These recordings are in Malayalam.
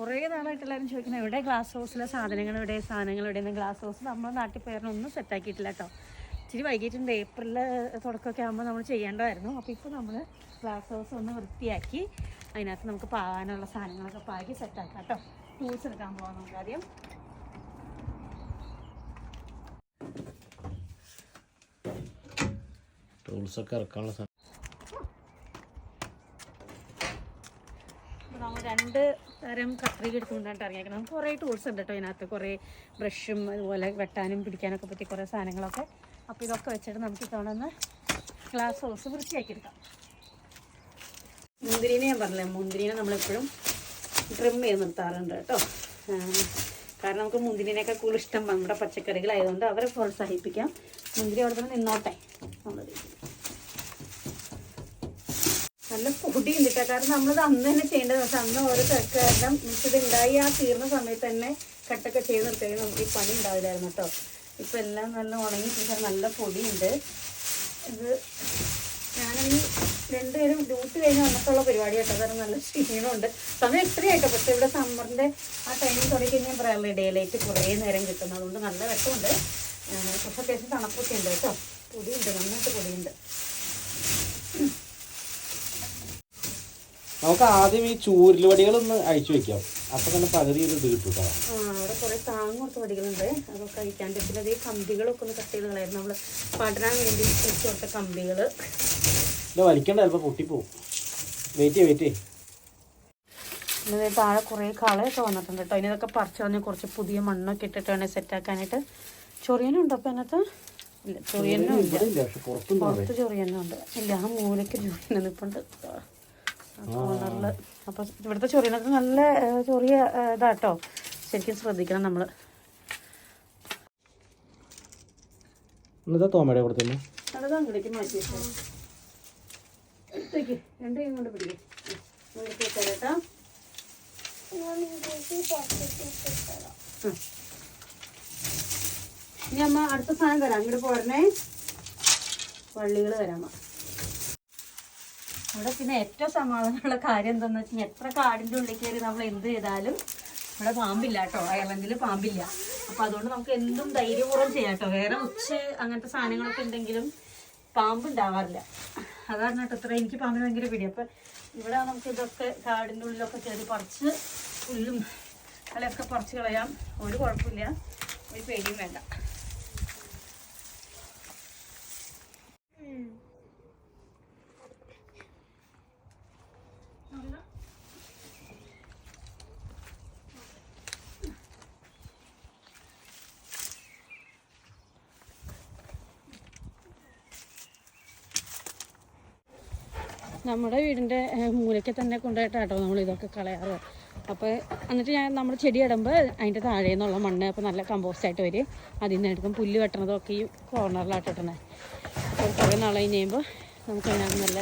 കുറേ നാളായിട്ട് എല്ലാവരും ചോദിക്കുന്നത് എവിടെ ഗ്ലാസ് ഹൗസിലെ സാധനങ്ങൾ? എവിടെ സാധനങ്ങൾ? എവിടെ ഗ്ലാസ് ഹൗസ് നമ്മുടെ നാട്ടിൽ പേരിനൊന്നും സെറ്റാക്കിയിട്ടില്ല കേട്ടോ ഇച്ചിരി വൈകിട്ടുണ്ട്. ഏപ്രിൽ തുടക്കമൊക്കെ ആകുമ്പോൾ നമ്മൾ ചെയ്യേണ്ടതായിരുന്നു. അപ്പോൾ ഇപ്പോൾ നമ്മൾ ഗ്ലാസ് ഹൗസ് ഒന്ന് വൃത്തിയാക്കി അതിനകത്ത് നമുക്ക് പാകാനുള്ള സാധനങ്ങളൊക്കെ പാകി സെറ്റാക്കാം കേട്ടോ ടൂൾസ് എടുക്കാൻ പോകാം നമുക്ക് ആദ്യം. ടൂൾസൊക്കെ ഇറക്കാനുള്ള സാധനം അപ്പോൾ നമ്മൾ രണ്ട് തരം കത്രിക എടുത്തുകൊണ്ടാണ് ഇറങ്ങിയേക്കുന്നത്. നമുക്ക് കുറേ ടൂൾസ് ഉണ്ട് കേട്ടോ ഇതിനകത്ത്. കുറേ ബ്രഷും അതുപോലെ വെട്ടാനും പിടിക്കാനൊക്കെ പറ്റി കുറേ സാധനങ്ങളൊക്കെ. അപ്പോൾ ഇതൊക്കെ വെച്ചിട്ട് നമുക്ക് ഇത്തവണ ഒന്ന് ഗ്ലാസ് ഹൗസ് വൃത്തിയാക്കിയെടുക്കാം. മുന്തിരിനെ ഞാൻ പറഞ്ഞില്ലേ മുന്തിരിനെ നമ്മളെപ്പോഴും ട്രിം ചെയ്ത് നിർത്താറുണ്ട് കേട്ടോ. കാരണം നമുക്ക് മുന്തിരിനേക്കാൾ കൂടുതൽ ഇഷ്ടം നമ്മുടെ പച്ചക്കറികളായതുകൊണ്ട് അവരെ പ്രോത്സാഹിപ്പിക്കാം. മുന്തിരി അവിടെ നിന്ന് നിന്നോട്ടെ. നമ്മൾ നല്ല പൊടി ഉണ്ട് കേട്ടോ കാരണം നമ്മളത് അന്ന് തന്നെ ചെയ്യേണ്ടത് പക്ഷെ അന്ന് ഓരോ തിരക്ക് കാരണം നമുക്കിത് ഉണ്ടായി ആ തീർന്ന സമയത്ത് തന്നെ കട്ടൊക്കെ ചെയ്ത് നിർത്തിയാൽ നമുക്ക് ഈ പണി ഉണ്ടാവില്ലായിരുന്നു കേട്ടോ. ഇപ്പം എല്ലാം നല്ല ഉണങ്ങി പക്ഷെ നല്ല പൊടിയുണ്ട്. ഇത് ഞാനാണെങ്കിൽ രണ്ടുപേരും ഡ്യൂട്ടി കഴിഞ്ഞ് വന്നിട്ടുള്ള പരിപാടി കേട്ടോ. കാരണം നല്ല ക്ഷീണമുണ്ട്. സമയം എത്രയായിട്ടോ പക്ഷേ ഇവിടെ സമ്മറിന്റെ ആ ടൈമിൽ തുടങ്ങി കഴിഞ്ഞാൽ പറയാറില്ല ഡേയിലേക്ക് കുറേ നേരം കിട്ടുന്നത് അതുകൊണ്ട് നല്ല വെട്ടമുണ്ട്. കുറച്ച് അത്യാവശ്യം തണുപ്പൊക്കെ ഉണ്ട് കേട്ടോ. പൊടിയുണ്ട് നന്നായിട്ട് പൊടിയുണ്ട്. നമുക്ക് ആദ്യം ഈ ചൂരൽ വടികളൊന്ന് അഴിച്ചു വെക്കാം. അപ്പൊ തന്നെ പകുതി ഇത് കിട്ടും അവിടെ കുറെ താങ്ങ് കൊടുത്ത വടികളുണ്ട്. അതൊക്കെ കഴിക്കാൻ പറ്റില്ല അതേ കമ്പികളൊക്കെ ഒന്ന് കട്ട് പടരാൻ വേണ്ടി വെച്ച് കൊടുത്ത കമ്പികൾ ഇത് വലിക്കണ്ട ചിലപ്പോ പൊട്ടിപ്പോവും. വെയിറ്റ് ചെയ്യ് വെയിറ്റ് ചെയ്യേ. താഴെ കുറേ കളയൊക്കെ വന്നിട്ടുണ്ട് കേട്ടോ ഇനി ഇതൊക്കെ പറിച്ചു കളഞ്ഞ് കുറച്ച് പുതിയ മണ്ണൊക്കെ ഇട്ടിട്ട് വേണേൽ സെറ്റാക്കാനായിട്ട് ചൊറിയനും ഉണ്ടോ അപ്പം അതിനകത്ത്? ഇല്ല ചൊറിയനും ഇല്ല. പുറത്ത് ചൊറിയനും ഉണ്ട്. ഇല്ല ആ മൂലയ്ക്ക് ചൊറിയനും നിൽപ്പുണ്ട് കോർണറിൽ അപ്പോൾ ഇവിടുത്തെ ചൊറിയനൊക്കെ നല്ല ചൊറിയ ഇതാട്ടോ. ശരിക്കും ശ്രദ്ധിക്കണം നമ്മൾ ഇന്നത്തെ തോമയുടെ കൂടെ തന്നെ. അതൊക്കെ അങ്ങോട്ടേക്ക് മാറ്റി വെച്ചോ. എടുത്തേക്ക് രണ്ട് കൈ കൊണ്ട് പിടിക്കും കേട്ടോ ഇനി അമ്മ അടുത്ത സാധനം തരാം. ഇങ്ങോട്ട് പോരണേ. വള്ളികൾ തരാം ഇവിടെ പിന്നെ ഏറ്റവും സമാധാനമുള്ള കാര്യം എന്താണെന്ന് വെച്ചാൽ എത്ര കാടിന്റെ ഉള്ളിൽ കയറി നമ്മൾ എന്ത് ചെയ്താലും ഇവിടെ പാമ്പില്ല കേട്ടോ അയർലൻഡിൽ പാമ്പില്ല. അപ്പൊ അതുകൊണ്ട് നമുക്ക് എന്തും ധൈര്യപൂർവം ചെയ്യാം കേട്ടോ. വേറെ ഉച്ച അങ്ങനത്തെ സാധനങ്ങളൊക്കെ ഉണ്ടെങ്കിലും പാമ്പ് ഉണ്ടാവാറില്ല. അതാണ് കേട്ടോ ഇത്ര. എനിക്ക് പാമ്പിന് ഭയങ്കര പിടി അപ്പൊ ഇവിടെ നമുക്ക് ഇതൊക്കെ കാടിന്റെ ഉള്ളിലൊക്കെ കയറി പറിച്ച് പുല്ലും അലയൊക്കെ പറിച്ച് കളയാം. ഒരു കുഴപ്പമില്ല. ഒരു പേടിയും വേണ്ട. നമ്മുടെ വീടിന്റെ മൂലയ്ക്ക് തന്നെ കൊണ്ടുപോയിട്ടാട്ടോ നമ്മൾ ഇതൊക്കെ കളയാറ്. അപ്പോൾ എന്നിട്ട് ഞാൻ നമ്മൾ ചെടി ഇടുമ്പോൾ അതിന്റെ താഴെ നിന്നുള്ള മണ്ണ് അപ്പോൾ നല്ല കമ്പോസ്റ്റ് ആയിട്ട് വരും. അതിൽ നിന്ന് എടുക്കും. പുല്ല് വെട്ടണതൊക്കെ ഈ കോർണറിലാട്ട് ഇട്ടണേ അപ്പോൾ കുറേ നാൾ കഴിയുമ്പോൾ നമുക്ക് അതിനകത്ത് നല്ല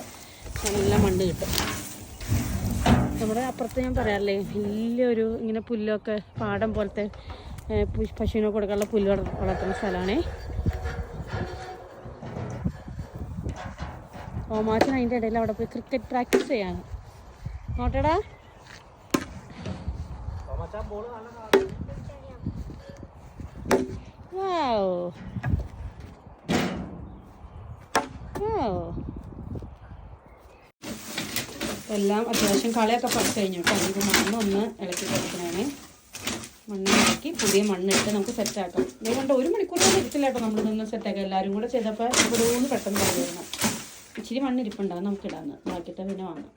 നല്ല മണ്ണ് കിട്ടും. നമ്മുടെ അപ്പുറത്ത് ഞാൻ പറയാറില്ലേ വലിയൊരു ഇങ്ങനെ പുല്ലൊക്കെ പാടം പോലത്തെ പശുവിനെ കൊടുക്കാനുള്ള പുല്ല് വളർ- വളർത്തുന്ന സ്ഥലമാണേ. ഓമാച്ചൻ അതിന്റെ ഇടയിൽ അവിടെ പോയി ക്രിക്കറ്റ് പ്രാക്ടീസ് ചെയ്യാണ്. നോട്ടടാ. Wow. എല്ലാം അത്യാവശ്യം കളയൊക്കെ പറിച്ച് കഴിഞ്ഞു കേട്ടോ. നമുക്ക് മണ്ണ് ഒന്ന് ഇളക്കി കൊടുക്കണേ മണ്ണ് ഇളക്കി പുതിയ മണ്ണിട്ട് നമുക്ക് സെറ്റാക്കാം ഇതുകൊണ്ട് ഒരു മണിക്കൂർ ഇരിക്കില്ല കേട്ടോ സെറ്റ് സെറ്റാക്കാം എല്ലാവരും കൂടെ ചെയ്തപ്പോൾ ഒന്ന് പെട്ടെന്ന് പറയുന്നു ഇച്ചിരി മണ്ണ് ഇരിപ്പുണ്ടാകും നമുക്ക് ഇടാന്ന്. ബാക്കിയിട്ട് പിന്നെ വാങ്ങാം.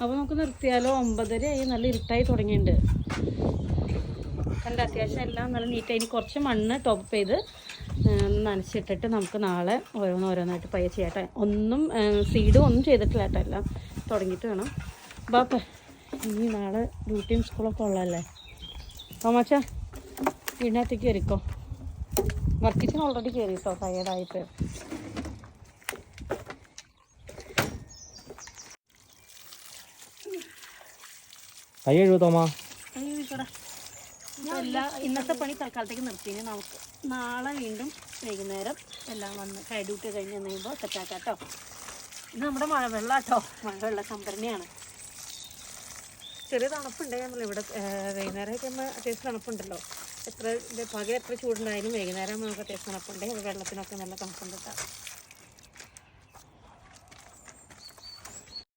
അപ്പോൾ നമുക്ക് നിർത്തിയാലോ? ഒമ്പതരയായി നല്ല ഇരുട്ടായി തുടങ്ങിയിട്ടുണ്ട്. കണ്ട? അത്യാവശ്യം എല്ലാം നല്ല നീറ്റായി. ഇനി കുറച്ച് മണ്ണ് ടോപ്പ് ചെയ്ത് നനച്ചിട്ടിട്ട് നമുക്ക് നാളെ ഓരോന്ന് ഓരോന്നായിട്ട് പയ്യെ ചെയ്യട്ടെ ഒന്നും സീഡും ഒന്നും ചെയ്തിട്ടില്ല കേട്ടോ എല്ലാം. തുടങ്ങിയിട്ട് വേണം. ബാപ്പ ഇനി നാളെ ഡ്യൂട്ടിയും സ്കൂളൊക്കെ ഉള്ളതല്ലേ? തോമാച്ച വീടിനകത്തേക്ക് കയറിക്കോ. വർക്കിച്ചിന് ഓൾറെഡി കയറി കേട്ടോ ടയേർഡായിട്ട് കൈ എഴുപ തോമ. എല്ലാ ഇന്നത്തെ പണി തൽക്കാലത്തേക്ക് നിർത്തിയിന് നമുക്ക് നാളെ വീണ്ടും വൈകുന്നേരം എല്ലാം വന്ന് കൈ ഡ്യൂട്ടി കഴിഞ്ഞ് വന്ന് കഴിയുമ്പോൾ സെറ്റാക്കാം കേട്ടോ. ഇത് നമ്മുടെ മഴവെള്ളം കേട്ടോ. മഴവെള്ള സംഭരണിയാണ് ചെറിയ തണുപ്പുണ്ട്. നമ്മൾ ഇവിടെ വൈകുന്നേരം ഒക്കെ നമ്മൾ അത്യാവശ്യം തണുപ്പുണ്ടല്ലോ. എത്ര പകൽ എത്ര ചൂടുണ്ടായാലും വൈകുന്നേരം നമുക്ക് അത്യാവശ്യം തണുപ്പുണ്ട്. വെള്ളത്തിനൊക്കെ നല്ല തണുപ്പുണ്ട് കേട്ടോ.